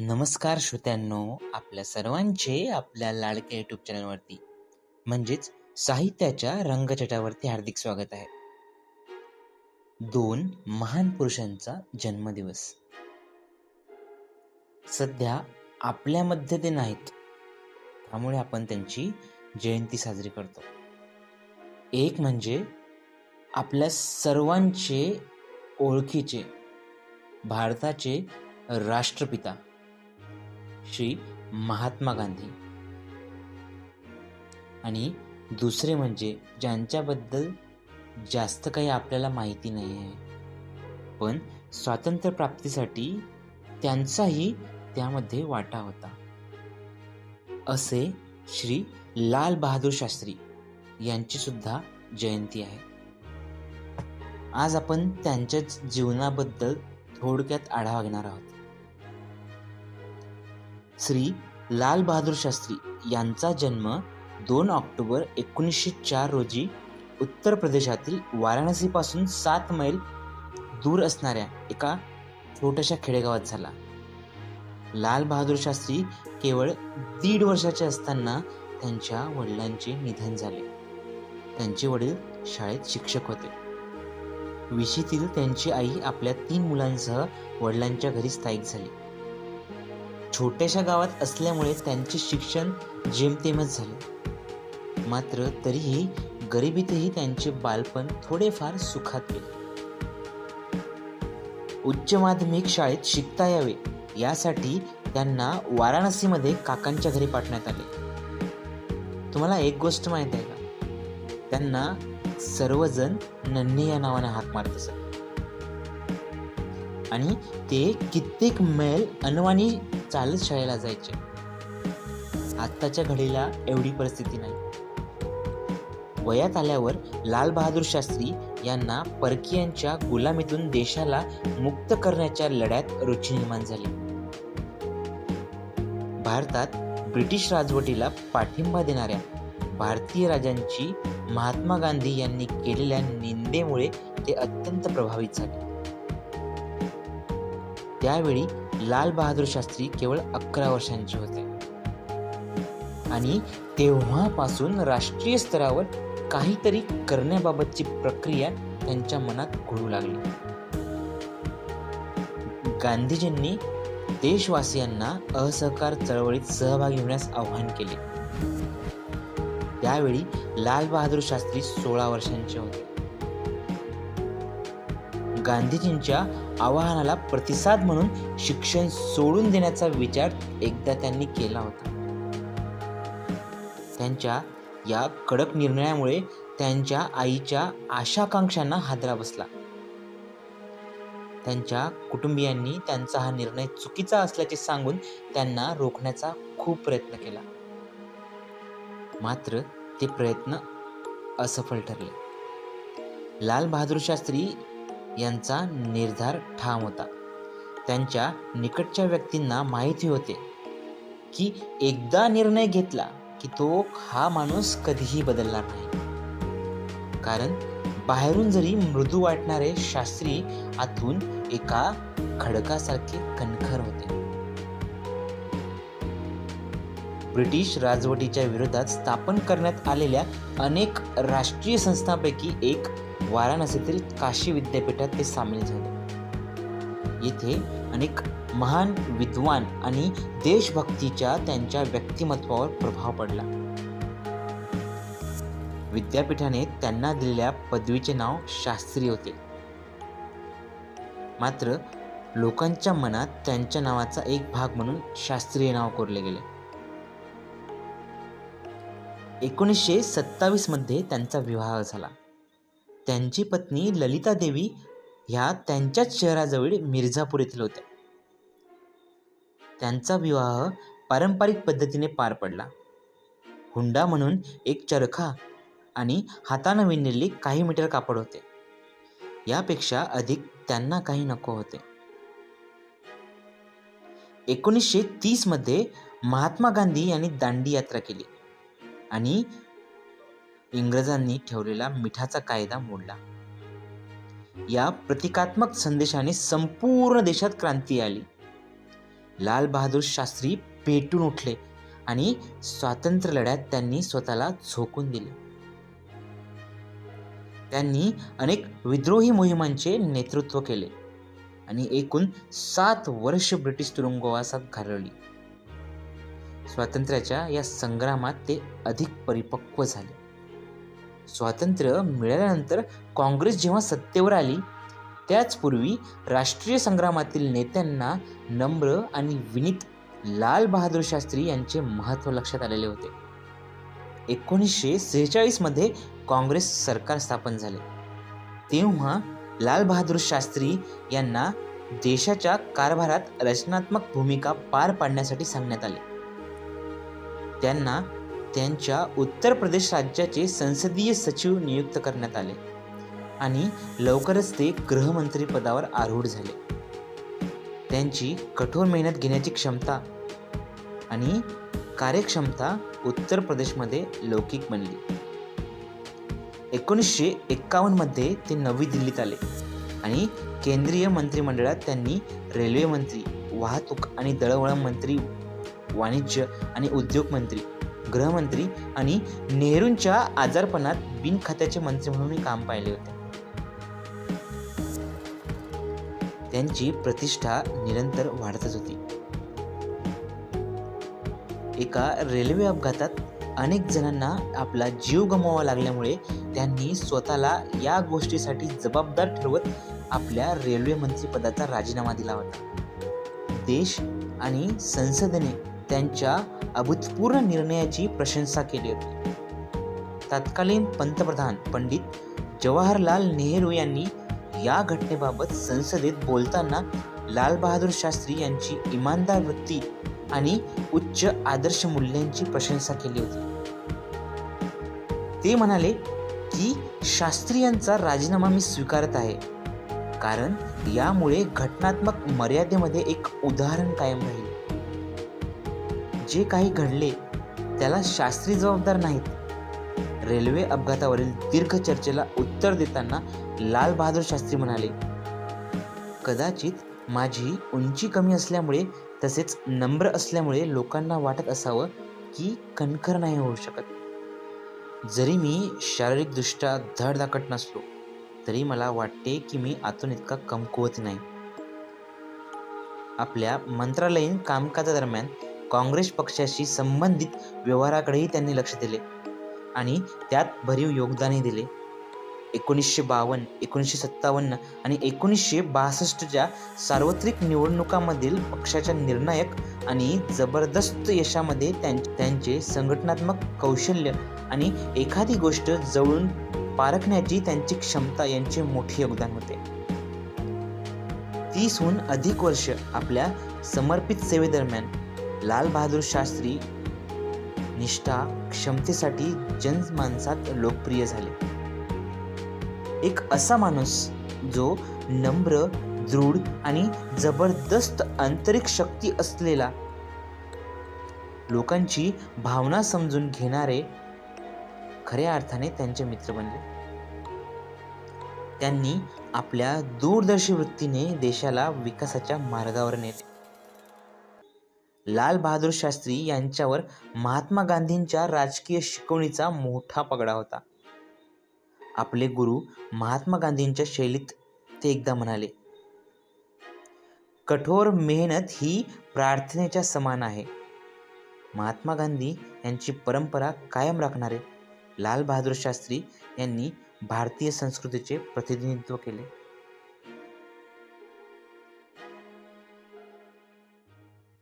नमस्कार श्रोत्यांनो आपल्या सर्वांचे आपल्या लाडक्या यूट्यूब चॅनलवरती म्हणजेच साहित्याच्या रंगछटावरती हार्दिक स्वागत आहे. दोन महान पुरुषांचा जन्मदिवस. सध्या आपल्यामध्ये ते नाहीत त्यामुळे आपण त्यांची जयंती साजरी करतो. एक म्हणजे आपल्या सर्वांचे ओळखीचे भारताचे राष्ट्रपिता श्री महात्मा गांधी. आणि दुसरे म्हणजे ज्यांच्याबद्दल जास्त काही आपल्याला माहिती नाही आहे पण स्वातंत्र्य प्राप्तीसाठी त्यांचाही त्यामध्ये वाटा होता. असे श्री लाल बहादूर शास्त्री यांची सुद्धा जयंती आहे. आज आपण त्यांच्याच जीवनाबद्दल थोडक्यात आढावा घेणार आहोत. श्री लाल बहादूर शास्त्री यांचा जन्म दोन ऑक्टोबर एकोणीसशे चार रोजी उत्तर प्रदेशातील वाराणसीपासून सात मैल दूर असणाऱ्या एका छोट्याशा खेडेगावात झाला. लाल बहादूर शास्त्री केवळ दीड वर्षाचे असताना त्यांच्या वडिलांचे निधन झाले. त्यांचे वडील शाळेत शिक्षक होते. विशीतील त्यांची आई आपल्या तीन मुलांसह वडिलांच्या घरी स्थायिक झाली. छोट्याशा गावात असल्यामुळे त्यांचे शिक्षण जेमतेमच झाले. मात्र तरीही गरिबीतही त्यांचे बालपण थोडेफार सुखात गेले. उच्च माध्यमिक शाळेत शिकता यावे यासाठी त्यांना वाराणसीमध्ये काकांच्या घरी पाठवण्यात आले. तुम्हाला एक गोष्ट माहीत आहे का? त्यांना सर्वजण नन्हे या नावाने हाक मारत असत. आणि ते कित्येक मैल अनवाणी चालत शाळेला जायचे. आत्ताच्या घडीला एवढी परिस्थिती नाही. वयात आल्यावर लालबहादूर शास्त्री यांना परकीयांच्या गुलामीतून देशाला मुक्त करण्याच्या लढ्यात रुची निर्माण झाली. भारतात ब्रिटिश राजवटीला पाठिंबा देणाऱ्या भारतीय राजांची महात्मा गांधी यांनी केलेल्या निंदेमुळे ते अत्यंत प्रभावित झाले. त्यावेळी लाल बहादूर शास्त्री केवळ अकरा वर्षांचे होते. आणि तेव्हापासून राष्ट्रीय स्तरावर काहीतरी करण्याबाबतची प्रक्रिया त्यांच्या मनात घडू लागली. गांधीजींनी देशवासियांना असहकार चळवळीत सहभागी होण्यास आव्हान केले. त्यावेळी लाल बहादूर शास्त्री सोळा वर्षांचे होते. गांधीजींच्या आवाहनाला प्रतिसाद म्हणून शिक्षण सोडून देण्याचा विचार एकदा त्यांनी केला होता. त्यांच्या या कडक निर्णयामुळे त्यांच्या आईच्या आशाकांक्षांना हादरा बसला. त्यांच्या कुटुंबियांनी त्यांचा हा निर्णय चुकीचा असल्याचे सांगून त्यांना रोखण्याचा खूप प्रयत्न केला. मात्र ते प्रयत्न असफल ठरले. लाल बहादूर शास्त्री यांचा निर्धार ठाम होता. त्यांच्या निकटच्या व्यक्तींना माहिती होते की एकदा निर्णय घेतला की तो हा माणूस कधीही बदलणार नाही. कारण बाहेरून जरी मृदू वाटणारे शास्त्री आतून एका खडकासारखे कणखर होते. ब्रिटिश राजवटीच्या विरोधात स्थापन करण्यात आलेल्या अनेक राष्ट्रीय संस्थांपैकी एक वाराणसीतील काशी विद्यापीठात ते सामील झाले. येथे अनेक महान विद्वान आणि देशभक्तीच्या त्यांच्या व्यक्तिमत्वावर प्रभाव पडला. विद्यापीठाने त्यांना दिलेल्या पदवीचे नाव शास्त्री होते. मात्र लोकांच्या मनात त्यांच्या नावाचा एक भाग म्हणून शास्त्रीय नाव कोरले गेले. एकोणीसशे सत्तावीसमध्ये त्यांचा विवाह झाला. त्यांची पत्नी ललिता देवी ह्या त्यांच्याच शहराजवळ मिर्झापूर येथील होत्या. त्यांचा विवाह पारंपरिक पद्धतीने पार पडला. हुंडा म्हणून एक चरखा आणि हातानं विणलेली काही मीटर कापड होते. यापेक्षा अधिक त्यांना काही नको होते. एकोणीसशे तीसमध्ये महात्मा गांधी यांनी दांडी यात्रा केली आणि इंग्रजांनी ठेवलेला मिठाचा कायदा मोडला. या प्रतिकात्मक संदेशाने संपूर्ण देशात क्रांती आली. लाल बहादूर शास्त्री पेटून उठले आणि स्वातंत्र्य लढ्यात त्यांनी स्वतःला झोकून दिले. त्यांनी अनेक विद्रोही मोहिमांचे नेतृत्व केले आणि एकूण सात वर्ष ब्रिटिश तुरुंगवासात घालवली. स्वातंत्र्याच्या या संग्रामात ते अधिक परिपक्व झाले. स्वातंत्र्य मिळाल्यानंतर काँग्रेस जेव्हा सत्तेवर आली त्याचपूर्वी राष्ट्रीय संग्रामातील नेत्यांना नम्र आणि विनीत लाल बहादूर शास्त्री यांचे महत्त्व लक्षात आलेले होते. एकोणीसशे सेहेचाळीसमध्ये काँग्रेस सरकार स्थापन झाले. तेव्हा लाल बहादूर शास्त्री यांना देशाच्या कारभारात रचनात्मक भूमिका पार पाडण्यासाठी सांगण्यात आले. त्यांना त्यांच्या उत्तर प्रदेश राज्याचे संसदीय सचिव नियुक्त करण्यात आले आणि लवकरच ते गृहमंत्री पदावर आरूढ झाले. त्यांची कठोर मेहनत घेण्याची क्षमता आणि कार्यक्षमता उत्तर प्रदेशमध्ये लौकिक बनली. एकोणीसशे एक्कावन्नमध्ये ते नवी दिल्लीत आले आणि केंद्रीय मंत्रिमंडळात त्यांनी रेल्वे मंत्री वाहतूक आणि दळवळण मंत्री वाणिज्य आणि उद्योग मंत्री गृहमंत्री आणि नेहरूंच्या आजारपणात बिनखात्याचे मंत्री म्हणूनही काम पाहिले होते. त्यांची प्रतिष्ठा निरंतर वाढतच होती. एका रेल्वे अपघातात अनेक जणांना आपला जीव गमवावा लागल्यामुळे त्यांनी स्वतःला या गोष्टीसाठी जबाबदार ठरवत आपल्या रेल्वे मंत्रीपदाचा राजीनामा दिला होता. देश आणि संसदेने त्यांच्या अभूतपूर्व निर्णयाची प्रशंसा केली होती. तत्कालीन पंतप्रधान पंडित जवाहरलाल नेहरू यांनी या घटनेबाबत संसदेत बोलताना लालबहादूर शास्त्री यांची इमानदार वृत्ती आणि उच्च आदर्श मूल्यांची प्रशंसा केली होती. ते म्हणाले की शास्त्री यांचा राजीनामा मी स्वीकारत आहे. कारण यामुळे घटनात्मक मर्यादेमध्ये एक उदाहरण कायम राहील. जे काही घडले त्याला शास्त्री जबाबदार नाहीत. रेल्वे अपघातावरील दीर्घ चर्चेला उत्तर देताना लाल बहादूर शास्त्री म्हणाले कदाचित माझी उंची कमी असल्यामुळे तसेच नम्र असल्यामुळे लोकांना वाटत असावं की कणखर नाही होऊ शकत. जरी मी शारीरिकदृष्ट्या धडधाकट नसलो तरी मला वाटते की मी आतून इतका कमकुवत नाही. आपल्या मंत्रालयीन कामकाजादरम्यान काँग्रेस पक्षाशी संबंधित व्यवहाराकडेही त्यांनी लक्ष दिले आणि त्यात भरीव योगदानही दिले. एकोणीसशे बावन्न एकोणीसशे सत्तावन्न आणि एकोणीसशे बासष्टच्या सार्वत्रिक निवडणुकांमधील पक्षाच्या निर्णायक आणि जबरदस्त यशामध्ये त्यां त्यांचे संघटनात्मक कौशल्य आणि एखादी गोष्ट जवळून पारखण्याची त्यांची क्षमता यांचे मोठे योगदान होते. तीसहून अधिक वर्ष आपल्या समर्पित सेवेदरम्यान लाल बहादूर शास्त्री निष्ठा क्षमतेसाठी जनमानसात लोकप्रिय झाले. एक असा माणूस जो नम्र दृढ आणि जबरदस्त आंतरिक शक्ती असलेला लोकांची भावना समजून घेणारे खऱ्या अर्थाने त्यांचे मित्र बनले. त्यांनी आपल्या दूरदर्शी वृत्तीने देशाला विकासाच्या मार्गावर नेले. लाल बहादूर शास्त्री यांच्यावर महात्मा गांधींच्या राजकीय शिकवणीचा मोठा पगडा होता. आपले गुरु महात्मा गांधींच्या शैलीत ते एकदा म्हणाले कठोर मेहनत ही प्रार्थनेच्या समान आहे. महात्मा गांधी यांची परंपरा कायम राखणारे लाल बहादूर शास्त्री यांनी भारतीय संस्कृतीचे प्रतिनिधित्व केले.